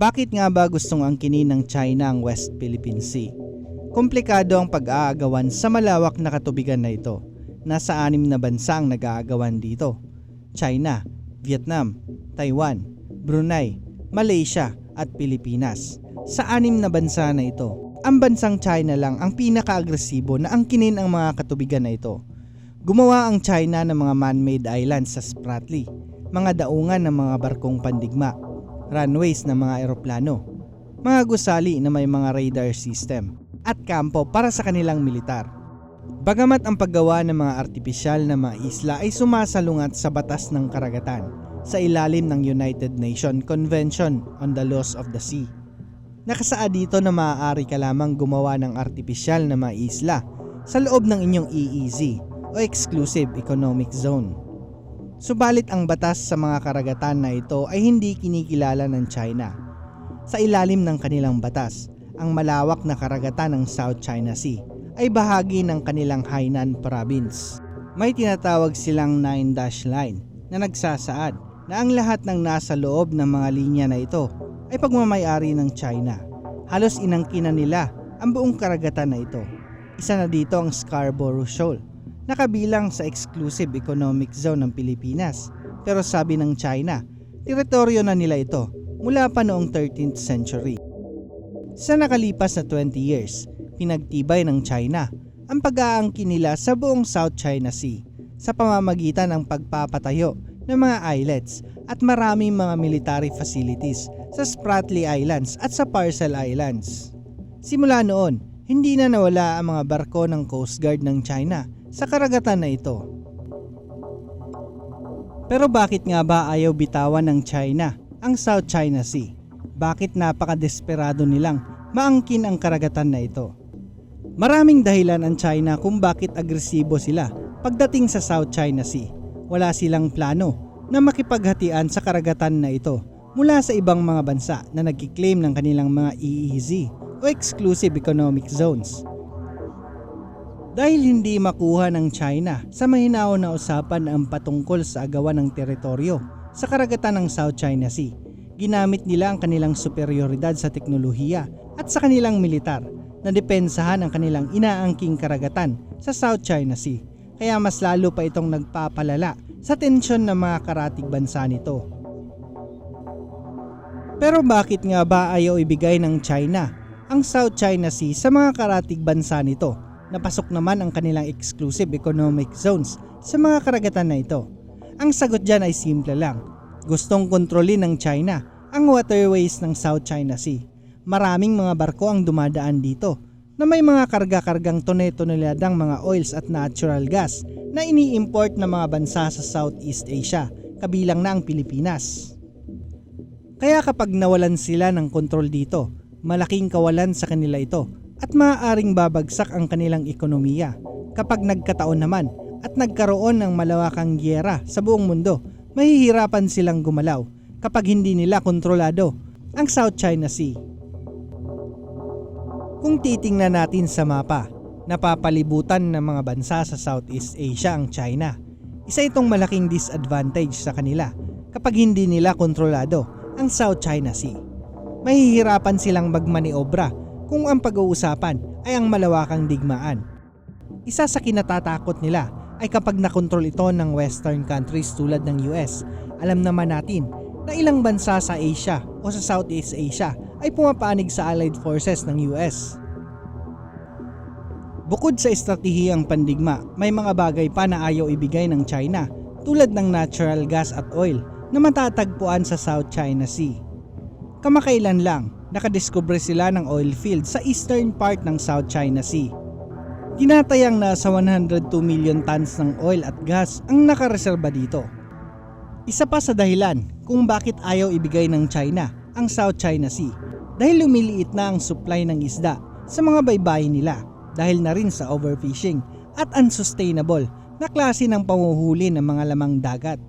Bakit nga ba gustong angkinin ng China ang West Philippine Sea? Komplikado ang pag-aagawan sa malawak na katubigan na ito. Nasa anim na bansa ang nag-aagawan dito. China, Vietnam, Taiwan, Brunei, Malaysia at Pilipinas. Sa anim na bansa na ito, ang bansang China lang ang pinaka-agresibo na angkinin ang mga katubigan na ito. Gumawa ang China ng mga man-made islands sa Spratly, mga daungan ng mga barkong pandigma, runways ng mga eroplano, mga gusali na may mga radar system, at kampo para sa kanilang militar. Bagamat ang paggawa ng mga artipisyal na mga isla ay sumasalungat sa batas ng karagatan sa ilalim ng United Nations Convention on the Laws of the Sea. Nakasaad dito na maaari ka lamang gumawa ng artipisyal na mga isla sa loob ng inyong EEZ o Exclusive Economic Zone. Subalit ang batas sa mga karagatan na ito ay hindi kinikilala ng China. Sa ilalim ng kanilang batas, ang malawak na karagatan ng South China Sea ay bahagi ng kanilang Hainan Province. May tinatawag silang Nine Dash Line na nagsasaad na ang lahat ng nasa loob ng mga linya na ito ay pagmamayari ng China. Halos inangkinan nila ang buong karagatan na ito. Isa na dito ang Scarborough Shoal nakabilang sa exclusive economic zone ng Pilipinas. Pero sabi ng China, teritoryo na nila ito mula pa noong 13th century. Sa nakalipas na 20 years, pinagtibay ng China ang pag-aangkin nila sa buong South China Sea sa pamamagitan ng pagpapatayo ng mga islets at maraming mga military facilities sa Spratly Islands at sa Parcel Islands. Simula noon, hindi na nawala ang mga barko ng Coast Guard ng China sa karagatan na ito. Pero bakit nga ba ayaw bitawan ng China ang South China Sea? Bakit napakadesperado nilang maangkin ang karagatan na ito? Maraming dahilan ang China kung bakit agresibo sila pagdating sa South China Sea. Wala silang plano na makipaghatian sa karagatan na ito mula sa ibang mga bansa na nagkiklaim ng kanilang mga EEZ o Exclusive Economic Zones. Dahil hindi makuha ng China sa mahinaw na usapan ang patungkol sa agawan ng teritoryo sa karagatan ng South China Sea, ginamit nila ang kanilang superioridad sa teknolohiya at sa kanilang militar na depensahan ang kanilang inaangking karagatan sa South China Sea. Kaya mas lalo pa itong nagpapalala sa tensyon ng mga karatig bansa nito. Pero bakit nga ba ayaw ibigay ng China ang South China Sea sa mga karatig bansa nito? Napasok naman ang kanilang exclusive economic zones sa mga karagatan na ito. Ang sagot dyan ay simple lang. Gustong kontrolin ng China ang waterways ng South China Sea. Maraming mga barko ang dumadaan dito na may mga karga-kargang tone-toneladang mga oils at natural gas na ini-import ng mga bansa sa Southeast Asia, kabilang na ang Pilipinas. Kaya kapag nawalan sila ng kontrol dito, malaking kawalan sa kanila ito at maaaring babagsak ang kanilang ekonomiya. Kapag nagkataon naman at nagkaroon ng malawakang gyera sa buong mundo, mahihirapan silang gumalaw kapag hindi nila kontrolado ang South China Sea. Kung titingnan natin sa mapa, napapalibutan ng mga bansa sa Southeast Asia ang China. Isa itong malaking disadvantage sa kanila kapag hindi nila kontrolado ang South China Sea. Mahihirapan silang magmaniobra kung ang pag-uusapan ay ang malawakang digmaan. Isa sa kinatatakot nila ay kapag nakontrol ito ng western countries tulad ng US. Alam naman natin na ilang bansa sa Asia o sa Southeast Asia ay pumapanig sa allied forces ng US. Bukod sa estratehiyang pandigma, may mga bagay pa na ayaw ibigay ng China tulad ng natural gas at oil na matatagpuan sa South China Sea. Kamakailan lang, nakadiskubre sila ng oil field sa eastern part ng South China Sea. Tinatayang nasa 102 million tons ng oil at gas ang nakareserba dito. Isa pa sa dahilan kung bakit ayaw ibigay ng China ang South China Sea dahil lumiliit na ang supply ng isda sa mga baybayin nila dahil na rin sa overfishing at unsustainable na klase ng panguhuli ng mga lamang dagat.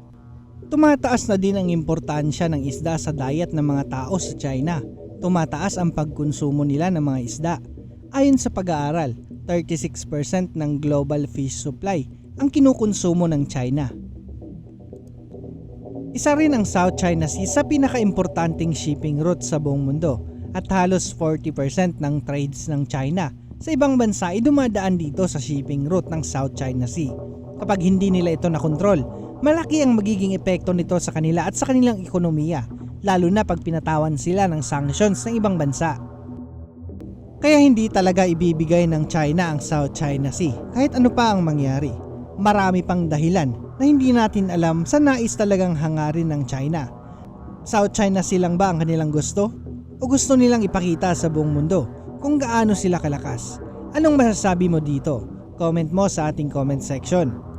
Tumataas na din ang importansya ng isda sa diet ng mga tao sa China. Tumataas ang pagkonsumo nila ng mga isda. Ayon sa pag-aaral, 36% ng global fish supply ang kinukonsumo ng China. Isa rin ang South China Sea sa pinaka-importanting shipping route sa buong mundo at halos 40% ng trades ng China sa ibang bansa ay dumadaan dito sa shipping route ng South China Sea. Kapag hindi nila ito nakontrol, malaki ang magiging epekto nito sa kanila at sa kanilang ekonomiya, lalo na pag pinatawan sila ng sanctions ng ibang bansa. Kaya hindi talaga ibibigay ng China ang South China Sea kahit ano pa ang mangyari. Marami pang dahilan na hindi natin alam sa nais talagang hangarin ng China. South China Sea lang ba ang kanilang gusto? O gusto nilang ipakita sa buong mundo kung gaano sila kalakas? Anong masasabi mo dito? Comment mo sa ating comment section.